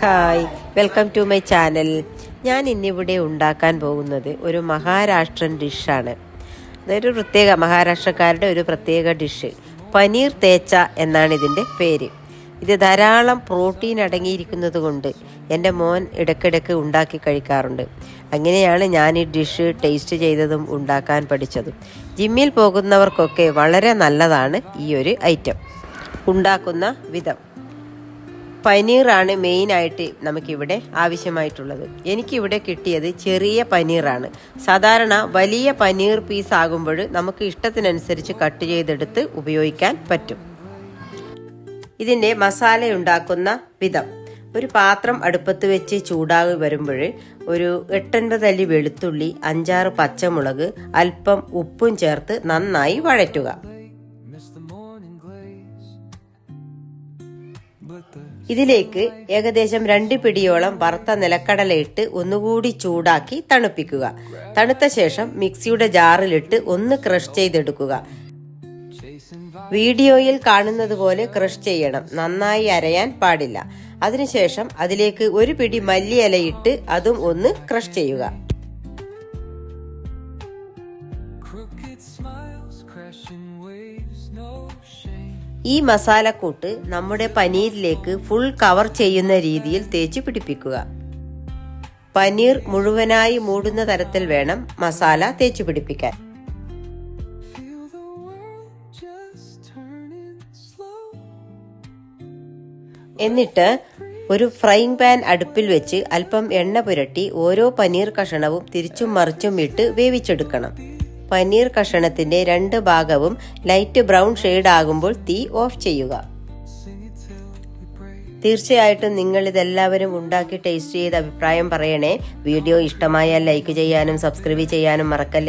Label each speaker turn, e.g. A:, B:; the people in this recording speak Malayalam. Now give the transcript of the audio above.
A: Hi welcome to my channel ഞാൻ ഇന്നിവിടെ ഉണ്ടാക്കാൻ പോകുന്നത് ഒരു മഹാരാഷ്ട്രൻ ഡിഷാണ്. അതൊരു പ്രത്യേക മഹാരാഷ്ട്രക്കാരുടെ ഒരു പ്രത്യേക ഡിഷ്. പനീർ തേച്ച എന്നാണ് ഇതിന്റെ പേര്. ഇത് ധാരാളം പ്രോട്ടീൻ അടങ്ങിയിരിക്കുന്നത് കൊണ്ട് എന്റെ മോൻ ഇടയ്ക്കിടയ്ക്ക് ഉണ്ടാക്കി കഴിക്കാറുണ്ട്. അങ്ങനെയാണ് ഞാൻ ഈ ഡിഷ് ടേസ്റ്റ് ചെയ്തതും ഉണ്ടാക്കാൻ പഠിച്ചതും. ജിമ്മിൽ പോകുന്നവർക്കൊക്കെ വളരെ നല്ലതാണ് ഈ ഒരു ഐറ്റം ഉണ്ടാക്കുന്ന വിധം. പനീറാണ് മെയിനായിട്ട് നമുക്കിവിടെ ആവശ്യമായിട്ടുള്ളത്. എനിക്കിവിടെ കിട്ടിയത് ചെറിയ പനീറാണ്. സാധാരണ വലിയ പനീർ പീസ് ആകുമ്പോൾ നമുക്ക് ഇഷ്ടത്തിനനുസരിച്ച് കട്ട് ചെയ്തെടുത്ത് ഉപയോഗിക്കാൻ പറ്റും. ഇതിന്റെ മസാല ഉണ്ടാക്കുന്ന വിധം. ഒരു പാത്രം അടുപ്പത്ത് വെച്ച് ചൂടാകി വരുമ്പോൾ ഒരു എട്ടൊൻപത് അല്ലി വെളുത്തുള്ളി അഞ്ചാറ് പച്ചമുളക് അല്പം ഉപ്പും ചേർത്ത് നന്നായി വഴറ്റുക. ഇതിലേക്ക് ഏകദേശം രണ്ട് പിടിയോളം വറുത്ത നിലക്കടല ഇട്ട് ഒന്നുകൂടി ചൂടാക്കി തണുപ്പിക്കുക. തണുത്ത ശേഷം മിക്സിയുടെ ജാറിലിട്ട് ഒന്ന് ക്രഷ് ചെയ്തെടുക്കുക. വീഡിയോയിൽ കാണുന്നത് പോലെ ക്രഷ് ചെയ്യണം. നന്നായി അരയാൻ പാടില്ല. അതിനുശേഷം അതിലേക്ക് ഒരു പിടി മല്ലിയിലയിട്ട് അതും ഒന്ന് ക്രഷ് ചെയ്യുക.
B: Crooked smiles, crashing waves, no shame.
A: ഈ മസാലക്കൂട്ട് നമ്മുടെ പനീരിലേക്ക് ഫുൾ കവർ ചെയ്യുന്ന രീതിയിൽ തേച്ച് പിടിപ്പിക്കുക പനീർ മുഴുവനായി മൂടുന്ന തരത്തിൽ വേണം മസാല തേച്ച് പിടിപ്പിക്കാൻ. എന്നിട്ട് ഒരു ഫ്രൈങ് പാൻ അടുപ്പിൽ വെച്ച് അല്പം എണ്ണ പുരട്ടി ഓരോ പനീർ കഷണവും തിരിച്ചും മറിച്ചും ഇട്ട് വേവിച്ചെടുക്കണം പനീർ കഷണത്തിന്റെ രണ്ട് ഭാഗവും ലൈറ്റ് ബ്രൗൺ ഷെയ്ഡ് ആകുമ്പോൾ തീ ഓഫ് ചെയ്യുക. തീർച്ചയായിട്ടും നിങ്ങൾ ഇതെല്ലാവരും ഉണ്ടാക്കി ടേസ്റ്റ് ചെയ്ത് അഭിപ്രായം പറയണേ വീഡിയോ ഇഷ്ടമായാൽ ലൈക്ക് ചെയ്യാനും സബ്സ്ക്രൈബ് ചെയ്യാനും മറക്കല്ലേ